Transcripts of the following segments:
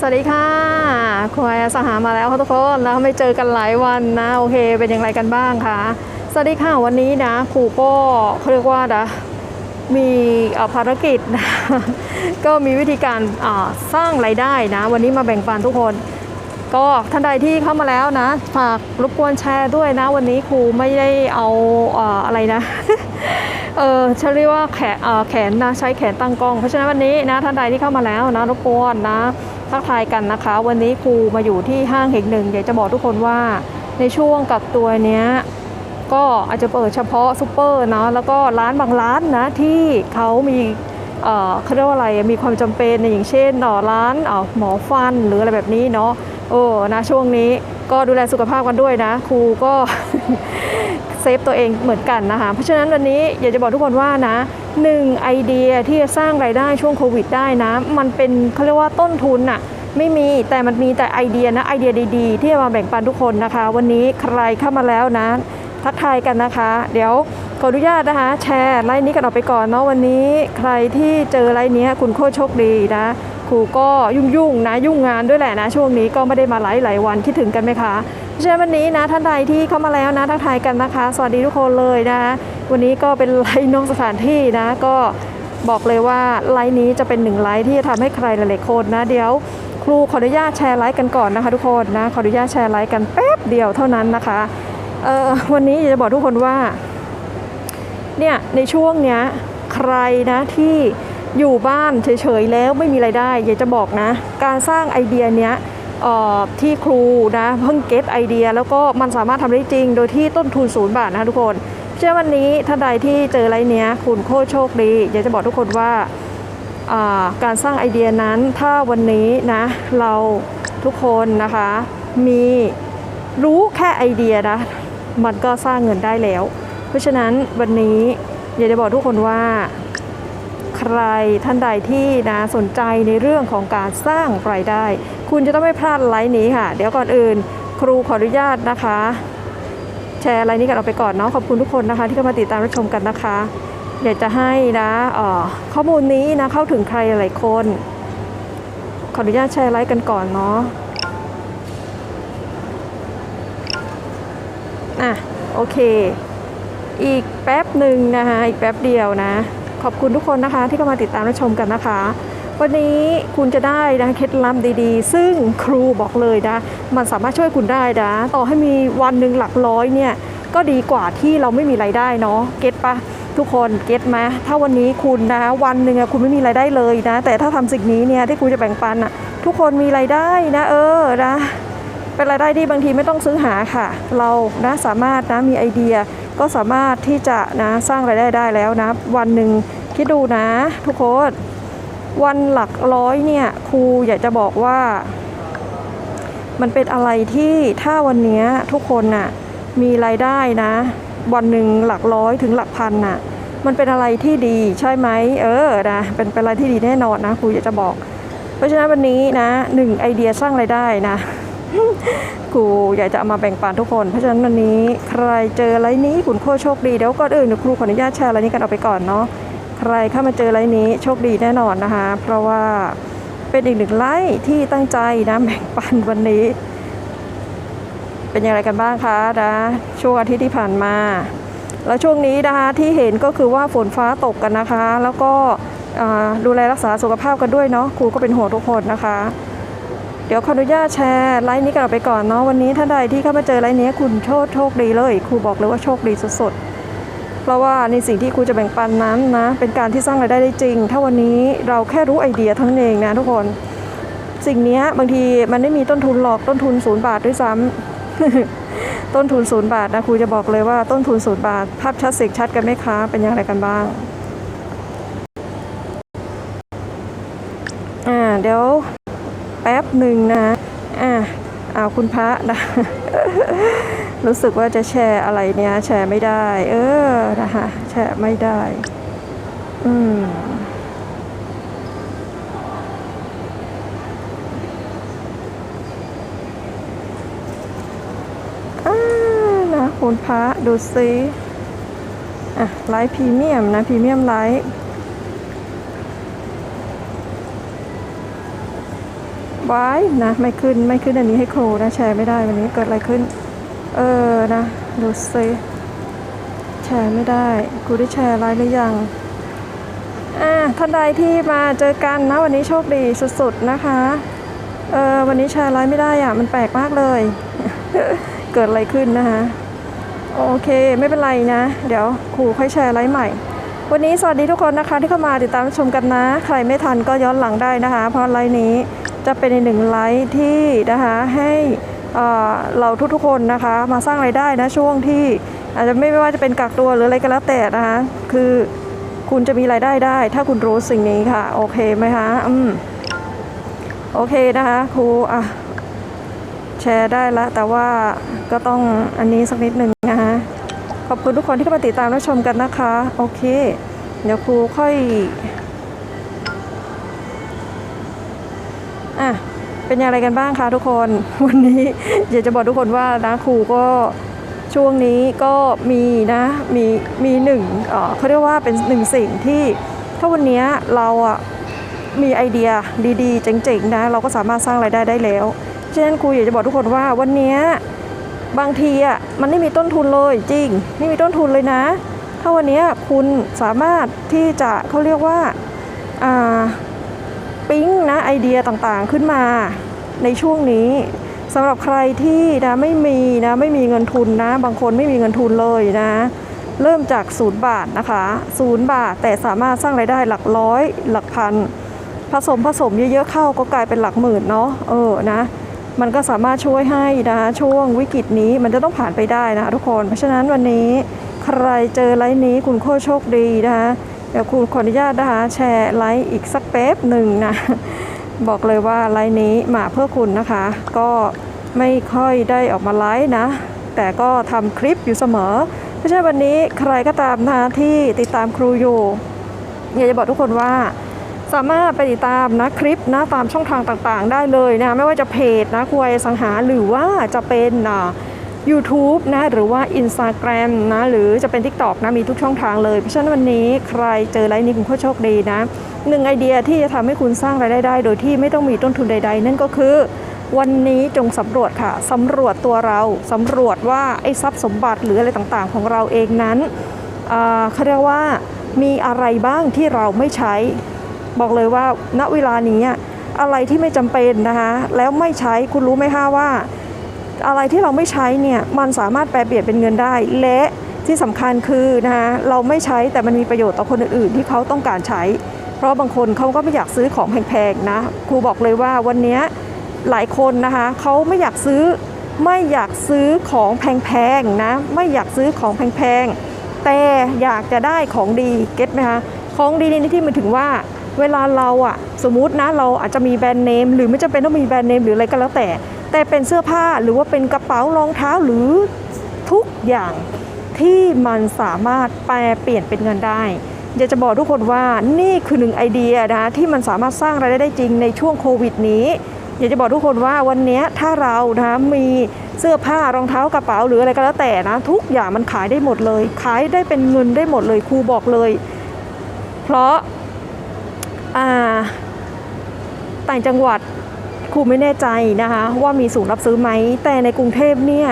สวัสดีค่ะคุณอายสหามาแล้วค่ะทุกคนแล้วไม่เจอกันหลายวันนะโอเคเป็นอย่างไรกันบ้างคะสวัสดีค่ะวันนี้นะครูก็เขาเรียกว่านะมีภารกิจนะก็มีวิธีการสร้างรายได้นะ วันนี้มาแบ่งปันทุกคน ก็ท่านใดที่เข้ามาแล้วนะฝากรบกวนแชร์ด้วยนะ วันนี้ครูไม่ได้เอาอะไรนะเออฉันเรียกว่าแขนแขนนะใช้แขนตั้งกล้อง เพราะฉะนั้นวันนี้นะท่านใดที่เข้ามาแล้วนะรบกวนนะ ทักทายกันนะคะ วันนี้ครูมาอยู่ที่ห้างแห่งหนึ่งอยากจะบอกทุกคนว่าในช่วงกักตัวเนี้ยก็อาจจะเปิดเฉพาะซูเปอร์เนาะแล้วก็ร้านบางร้านนะที่เขามีเอ่อเขาเรียกว่าอะไรมีความจำเป็นอย่างเช่นเอ่อร้านอ่อหมอฟันหรืออะไรแบบนี้เนาะเออนะช่วงนี้ก็ดูแลสุขภาพกันด้วยนะ ครูก็เซฟตัวเองเหมือนกันนะคะเพราะฉะนั้นวันนี้อยากจะบอกทุกคนว่านะ หนึ่งไอเดียที่จะสร้างรายได้ช่วงโควิดได้นะ มันเป็นเขาเรียกว่าต้นทุนอะไม่มีแต่มันมีแต่ไอเดียนะไอเดียดีๆ ที่จะมาแบ่งปันทุกคนนะคะ วันนี้ใครเข้ามาแล้วนะทักทายกันนะคะ เดี๋ยวขออนุญาตนะคะ แชร์ไลน์นี้กันออกไปก่อนเนาะวันนี้ใครที่เจอไลน์นี้คุณโคตรโชคดีนะครูก็ยุ่งๆนะยุ่งงานด้วยแหละนะ ช่วงนี้ก็ไม่ได้มาไลฟ์หลายวันคิดถึงกันไหมคะ เพราะฉะนั้นวันนี้นะท่านใดที่เข้ามาแล้วนะทักทายกันนะคะ สวัสดีทุกคนเลยนะ วันนี้ก็เป็นไลฟ์นอกสถานที่นะ ก็บอกเลยว่าไลฟ์นี้จะเป็นหนึ่งไลฟ์ที่จะทำให้ใครหลายๆคนนะ เดี๋ยวครูขออนุญาตแชร์ไลฟ์กันก่อนนะคะ ทุกคนนะขออนุญาตแชร์ไลฟ์กันแป๊บเดียวเท่านั้นนะคะเออวันนี้อยากจะบอกทุกคนว่าเนี่ยในช่วงเนี้ยใครนะที่อยู่บ้านเฉยๆแล้วไม่มีไรายได้อยากจะบอกนะ การสร้างไอเดียเนี้ย ที่ครูนะเพิ่งเก็ตไอเดีย แล้วก็มันสามารถทำได้จริง โดยที่ต้นทุนศูนย์บาทนะคะทุกคน เชื่อวันนี้ถ้าใดที่เจอไรเนี้ยคุณโคโชคดีอยากจะบอกทุกคนว่าการสร้างไอเดียนั้นถ้าวันนี้นะเราทุกคนนะคะมีรู้แค่ไอเดียนะมันก็สร้างเงินได้แล้ว เพราะฉะนั้นวันนี้อยากจะบอกทุกคนว่า ใครท่านใดที่นะสนใจในเรื่องของการสร้างรายได้ คุณจะต้องไม่พลาดไลน์นี้ค่ะ เดี๋ยวก่อนอื่น ครูขออนุญาตนะคะ แชร์ไลน์นี้กันออกไปก่อนเนาะขอบคุณทุกคนนะคะ ที่เข้ามาติดตามรับชมกันนะคะ อยากจะให้นะออข้อมูลนี้นะเข้าถึงใครหลายคน ขออนุญาตแชร์ไลค์กันก่อนเนาะอะโอเค อีกแป๊บหนึ่งนะคะอีกแป๊บเดียวนะ ขอบคุณทุกคนนะคะ ที่เข้ามาติดตามรับชมกันนะคะ วันนี้คุณจะได้นะเคล็ดลับดีๆ ซึ่งครูบอกเลยนะ มันสามารถช่วยคุณได้นะต่อให้มีวันหนึ่งหลักร้อยเนี่ยก็ดีกว่าที่เราไม่มีไรายได้เนาะเก็ตปะทุกคนเก็ตไหมถ้าวันนี้คุณนะวันหนึ่งคุณไม่มีไรายได้เลยนะ แต่ถ้าทำสิ่งนี้เนี่ยที่ครูจะแบ่งปันอะทุกคนมีไรายได้นะ เออนะเป็นรายได้ที่บางทีไม่ต้องซื้อหาค่ะ เรานะสามารถนะมีไอเดีย ก็สามารถที่จะนะสร้างรายได้ได้แล้วนะ วันหนึ่งคิดดูนะ ทุกคนวันหลักร้อยเนี่ยครูอยากจะบอกว่า มันเป็นอะไรที่ถ้าวันนี้ทุกคนน่ะมีรายได้นะ วันหนึ่งหลักร้อยถึงหลักพันน่ะมันเป็นอะไรที่ดีใช่ไหมเออนะเป็นเป็นอะไรที่ดีแน่นอนนะครูอยากจะบอก เพราะฉะนั้นวันนี้นะหนึ่งไอเดียสร้างรายได้นะ ครูอยากจะเอามาแบ่งปันทุกคน เพราะฉะนั้นวันนี้ใครเจอไรนี้คุณโคโชคดี เดี๋ยวก่อนอื่นครูขออนุญาตแชร์อะไรนี้กันออกไปก่อนเนาะ ใครเข้ามาเจอไรนี้โชคดีแน่นอนนะคะ เพราะว่าเป็นอีกหนึ่งไลฟ์ที่ตั้งใจนะแบ่งปันวันนี้ เป็นอย่างไรกันบ้างคะนะช่วงอาทิตย์ที่ผ่านมา แล้วช่วงนี้นะคะที่เห็นก็คือว่าฝนฟ้าตกกันนะคะ แล้วก็ดูแลรักษาสุขภาพกันด้วยเนาะครูก็เป็นห่วงทุกคนนะคะ เดี๋ยวขออนุญาตแชร์ไลน์นี้กันออกไปก่อนเนาะวันนี้ท่านใดที่เข้ามาเจอไลน์นี้คุณโชคโชคดีเลยครูบอกเลยว่าโชคดีสุดๆเพราะว่าในสิ่งที่ครูจะแบ่งปันนั้นนะเป็นการที่สร้างรายได้ได้จริง ถ้าวันนี้เราแค่รู้ไอเดียทั้งเองนะทุกคนสิ่งนี้บางทีมันไม่มีต้นทุนหรอกต้นทุนศูนย์บาทด้วยซ้ำต้นทุนศูนย์บาทนะครูจะบอกเลยว่าต้นทุนศูนย์บาท ภาพชัดเสียงชัดกันไหมคะเป็นอย่างไรกันบ้างอ่าเดี๋ยว แป๊บหนึ่งนะอะเอาคุณพระนะ รู้สึกว่าจะแชร์อะไรเนี่ยแชร์ไม่ได้ เออนะคะแชร์ไม่ได้ อืมอ่านะคุณพระดูซิอะไลฟ์พรีเมียมนะพรีเมียมไลฟ์ อว้ายนะไม่ขึ้นไม่ขึ้นอันนี้ให้ครูนะแชร์ไม่ได้วันนี้เกิดอะไรขึ้น เออนะดูซิแชร์ไม่ได้ครูได้แชร์ไลน์หรือยังอ่าท่านใดที่มาเจอกันนะวันนี้โชคดีสุดๆนะคะเออวันนี้แชร์ไลน์ไม่ได้อะมันแปลกมากเลย เกิดอะไรขึ้นนะคะโอเคไม่เป็นไรนะ เดี๋ยวครูค่อยแชร์ไลน์ใหม่วันนี้สวัสดีทุกคนนะคะที่เข้ามาติดตามชมกันนะ ใครไม่ทันก็ย้อนหลังได้นะคะ เพราะไลน์นี้ จะเป็นอีกหนึ่งไลน์ที่นะคะให้เราทุกๆคนนะคะมาสร้างไรายได้นะช่วงที่อาจจะไม่ว่าจะเป็นกักตัวหรืออะไรก็แล้วแต่นะคะคือคุณจะมีรายได้ได้ ถ้าคุณรู้สิ่งนี้ค่ะ โอเคไหมคะอืมโอเคนะคะครูอะแชร์ได้แล้วแต่ว่าก็ต้องอันนี้สักนิดหนึ่งนะคะขอบคุณทุกคนที่เข้ามาติดตามและชมกันนะคะ โอเค เดี๋ยวครูค่อย อะเป็นอย่างไรกันบ้างคะทุกคนวันนี้อยากจะบอกทุกคนว่านะครูก็ช่วงนี้ก็มีนะมีมีหนึ่งเขาเรียกว่าเป็นหนึ่งสิ่งที่ถ้าวันนี้เราอะมีไอเดียดีๆ เจ๋งๆนะเราก็สามารถสร้างรายได้ได้แล้วฉะนั้นครูอยากจะบอกทุกคนว่าวันนี้บางทีอะมันไม่มีต้นทุนเลยจริงไม่มีต้นทุนเลยนะ ถ้าวันนี้คุณสามารถที่จะเขาเรียกว่าอ่า ปิ๊งนะไอเดียต่างๆขึ้นมาในช่วงนี้สำหรับใครที่นะไม่มีนะไม่มีเงินทุนนะ บางคนไม่มีเงินทุนเลยนะ เริ่มจากศูนย์บาทนะคะศูนย์บาทแต่สามารถสร้างรายได้หลักร้อยหลักพันผสมผสมเยอะๆเข้าก็กลายเป็นหลักหมื่นเนาะเออนะมันก็สามารถช่วยให้นะช่วงวิกฤตนี้มันจะต้องผ่านไปได้นะคะทุกคน เพราะฉะนั้นวันนี้ใครเจอไลฟ์นี้คุณโคตรโชคดีนะคะ เดี๋ยวคุณขออนุญาตนะคะแชร์ไลฟ์อีกสักแป๊บหนึ่งนะ บอกเลยว่าไลฟ์นี้มาเพื่อคุณนะคะ ก็ไม่ค่อยได้ออกมาไลฟ์นะ แต่ก็ทำคลิปอยู่เสมอเพราะฉะนั้นวันนี้ใครก็ตามนะคะที่ติดตามครูอยู่อยากจะบอกทุกคนว่าสามารถไปติดตามนะคลิปนะตามช่องทางต่างๆ ได้เลยนะไม่ว่าจะเพจนะครูไอสังหาหรือว่าจะเป็นอ่า YouTube นะหรือว่า Instagram นะหรือจะเป็น TikTok นะมีทุกช่องทางเลย เพราะฉะนั้นวันนี้ใครเจอไลน์นี้คุณก็โชคดีนะหนึ่งไอเดียที่จะทำให้คุณสร้างรายได้ได้ โดยที่ไม่ต้องมีต้นทุนใด ๆ นั่นก็คือ วันนี้จงสำรวจค่ะสำรวจตัวเราสำรวจว่าไอ้ทรัพย์สมบัติหรืออะไรต่างๆ ของเราเองนั้นเขาเรียกว่ามีอะไรบ้างที่เราไม่ใช้ บอกเลยว่าณเวลานี้อะอะไรที่ไม่จำเป็นนะคะแล้วไม่ใช้คุณรู้ไหมคะว่า อะไรที่เราไม่ใช้เนี่ยมันสามารถแปลเปลี่ยนเป็นเงินได้ และที่สำคัญคือนะคะเราไม่ใช้แต่มันมีประโยชน์ต่อคนอื่นๆที่เขาต้องการใช้ เพราะบางคนเขาก็ไม่อยากซื้อของแพงๆนะครูบอกเลยว่าวันนี้หลายคนนะคะเขาไม่อยากซื้อไม่อยากซื้อของแพงๆนะไม่อยากซื้อของแพงๆแต่อยากจะได้ของดีเก็ตไหมคะของดีในที่หมายถึงว่าเวลาเราอะสมมุตินะเราอาจจะมีแบรนด์เนมหรือไม่จำเป็นต้องมีแบรนด์เนมหรืออะไรก็แล้วแต่ แต่เป็นเสื้อผ้าหรือว่าเป็นกระเป๋ารองเท้าหรือทุกอย่างที่มันสามารถแปลเปลี่ยนเป็นเงินได้อยากจะบอกทุกคนว่านี่คือหนึ่งไอเดียนะที่มันสามารถสร้างรายได้ได้จริงในช่วงโควิดนี้อยากจะบอกทุกคนว่าวันนี้ถ้าเรานะมีเสื้อผ้ารองเท้ากระเป๋าหรืออะไรก็แล้วแต่นะ ทุกอย่างมันขายได้หมดเลย ขายได้เป็นเงินได้หมดเลยครูบอกเลย เพราะอ่าต่างจังหวัด ครูไม่แน่ใจนะคะว่ามีศูนย์รับซื้อไหม แต่ในกรุงเทพเนี่ย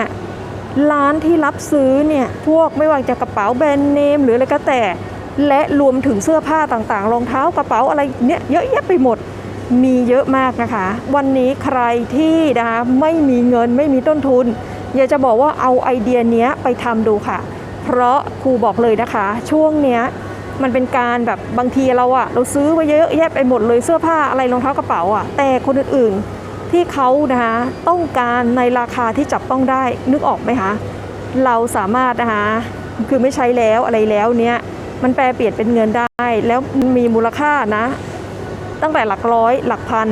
ร้านที่รับซื้อเนี่ยพวกไม่ว่าจะกระเป๋าแบรนด์เนมหรืออะไรก็แต่ และรวมถึงเสื้อผ้าต่างๆ รองเท้ากระเป๋าอะไรเนี่ยเยอะแยะไปหมดมีเยอะมากนะคะ วันนี้ใครที่นะคะไม่มีเงินไม่มีต้นทุน อยากจะบอกว่าเอาไอเดียเนี้ยไปทำดูค่ะ เพราะครูบอกเลยนะคะ ช่วงเนี้ยมันเป็นการแบบบางทีเราอะเราซื้อไว้เยอะแยะไปหมดเลยเสื้อผ้าอะไรรองเท้ากระเป๋าอะแต่คนอื่นๆ ที่เขานะคะต้องการในราคาที่จับต้องได้นึกออกไหมคะเราสามารถนะคะคือไม่ใช้แล้วอะไรแล้วเนี้ยมันแปลเปลี่ยนเป็นเงินได้ แล้วมีมูลค่านะ ตั้งแต่หลักร้อย หลักพัน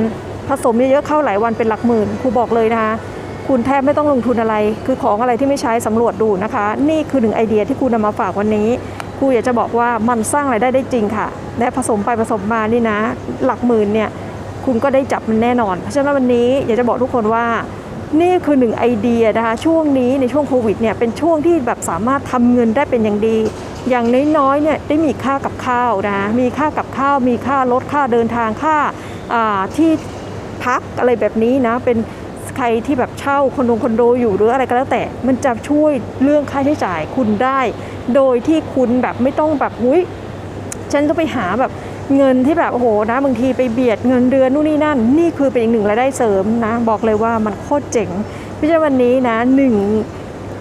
ผสมเยอะๆเข้าหลายวันเป็นหลักหมื่นครูบอกเลยนะคะคุณแทบไม่ต้องลงทุนอะไร คือของอะไรที่ไม่ใช้สำรวจดูนะคะ นี่คือหนึ่งไอเดียที่ครูนำมาฝากวันนี้ครูอยากจะบอกว่ามันสร้างรายได้ได้จริงค่ะและผสมไปผสมมานี่นะ หลักหมื่นเนี่ย คุณก็ได้จับมันแน่นอน เพราะฉะนั้นวันนี้อยากจะบอกทุกคนว่านี่คือหนึ่งไอเดียนะคะ ช่วงนี้ในช่วงโควิดเนี่ยเป็นช่วงที่แบบสามารถทำเงินได้เป็นอย่างดี อย่างน้อยๆเนี่ยได้มีค่ากับข้าวนะมีค่ากับข้าว มีค่ารถค่าเดินทางค่าอ่าที่พักอะไรแบบนี้นะเป็นใครที่แบบเช่าคอนโดคอนโดอยู่หรืออะไรก็แล้วแต่ มันจะช่วยเรื่องค่าใช้จ่ายคุณได้ โดยที่คุณแบบไม่ต้องแบบอุ้ยฉันต้องไปหาแบบ เงินที่แบบโอ้โหนะบางทีไปเบียดเงินเดือนนู่นนี่นั่น นี่คือเป็นอีกหนึ่งรายได้เสริมนะ บอกเลยว่ามันโคตรเจ๋งพี่เจ้าวันนี้นะหนึ่ง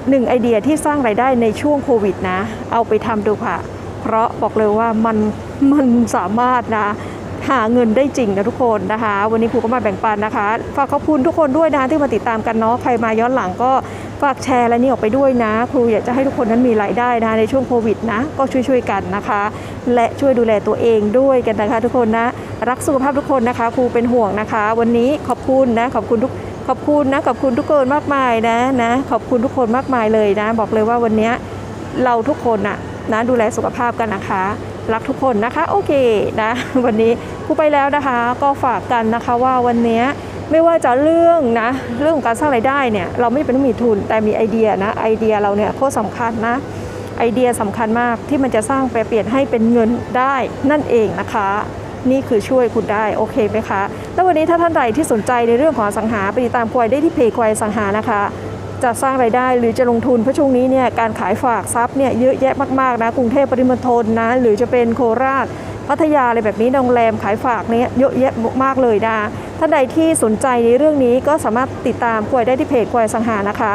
หนึ่งไอเดียที่สร้างรายได้ในช่วงโควิดนะ เอาไปทำดูค่ะ เพราะบอกเลยว่ามันมันสามารถนะหาเงินได้จริงนะทุกคนนะคะ วันนี้ครูก็มาแบ่งปันนะคะ ฝากขอบคุณทุกคนด้วยนะคะที่มาติดตามกันเนาะใครมาย้อนหลังก็ ฝากแชร์และนี่ออกไปด้วยนะ ครูอยากจะให้ทุกคนนั้นมีรายได้นะในช่วงโควิดนะ ก็ช่วยๆกันนะคะ และช่วยดูแลตัวเองด้วยกันนะคะ ทุกคนนะ รักสุขภาพทุกคนนะคะ ครูเป็นห่วงนะคะ วันนี้ขอบคุณนะขอบคุณทุกขอบคุณนะขอบคุณทุกคนมากมายนะนะ ขอบคุณทุกคนมากมายเลยนะ บอกเลยว่าวันนี้เราทุกคนน่ะนะดูแลสุขภาพกันนะคะ รักทุกคนนะคะ โอเคนะ วันนี้ครูไปแล้วนะคะ ก็ฝากกันนะคะว่าวันนี้ ไม่ว่าจะเรื่องนะเรื่องของการสร้างรายได้เนี่ยเราไม่เป็นต้องมีทุนแต่มีไอเดียนะไอเดียเราเนี่ยโคตรสำคัญนะไอเดียสำคัญมากที่มันจะสร้างแปลเปลี่ยนให้เป็นเงินได้นั่นเองนะคะ นี่คือช่วยคุณได้โอเคไหมคะ แล้ววันนี้ถ้าท่านใดที่สนใจในเรื่องของสังหาไปติดตามควายได้ที่เพจควายสังหานะคะ จะสร้างรายได้หรือจะลงทุนเพราะช่วงนี้เนี่ยการขายฝากทรัพย์เนี่ยเยอะแยะมากๆนะกรุงเทพปริมณฑลนะหรือจะเป็นโคราช พัทยาอะไรแบบนี้โรงแรมขายฝากนี้เยอะแยะมากเลยนะท่านใดที่สนใจในเรื่องนี้ก็สามารถติดตามควายได้ที่เพจควายสังหานะคะ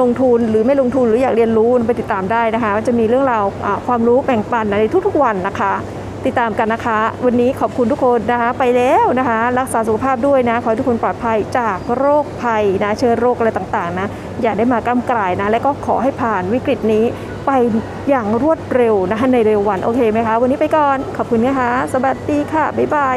ลงทุนหรือไม่ลงทุนหรืออยากเรียนรู้ไปติดตามได้นะคะจะมีเรื่องราวความรู้แบ่งปันในทุกๆวันนะคะ ติดตามกันนะคะ วันนี้ขอบคุณทุกคนนะคะ ไปแล้วนะคะ รักษาสุขภาพด้วยนะ ขอให้ทุกคนปลอดภัยจากโรคภัยนะ เชื้อโรคอะไรต่างๆนะ อย่าได้มากล้ำกลายนะ และก็ขอให้ผ่านวิกฤตนี้ไปอย่างรวดเร็วนะคะในเร็ววัน โอเคไหมคะ วันนี้ไปก่อน ขอบคุณนะคะ สวัสดีค่ะ บ๊ายบาย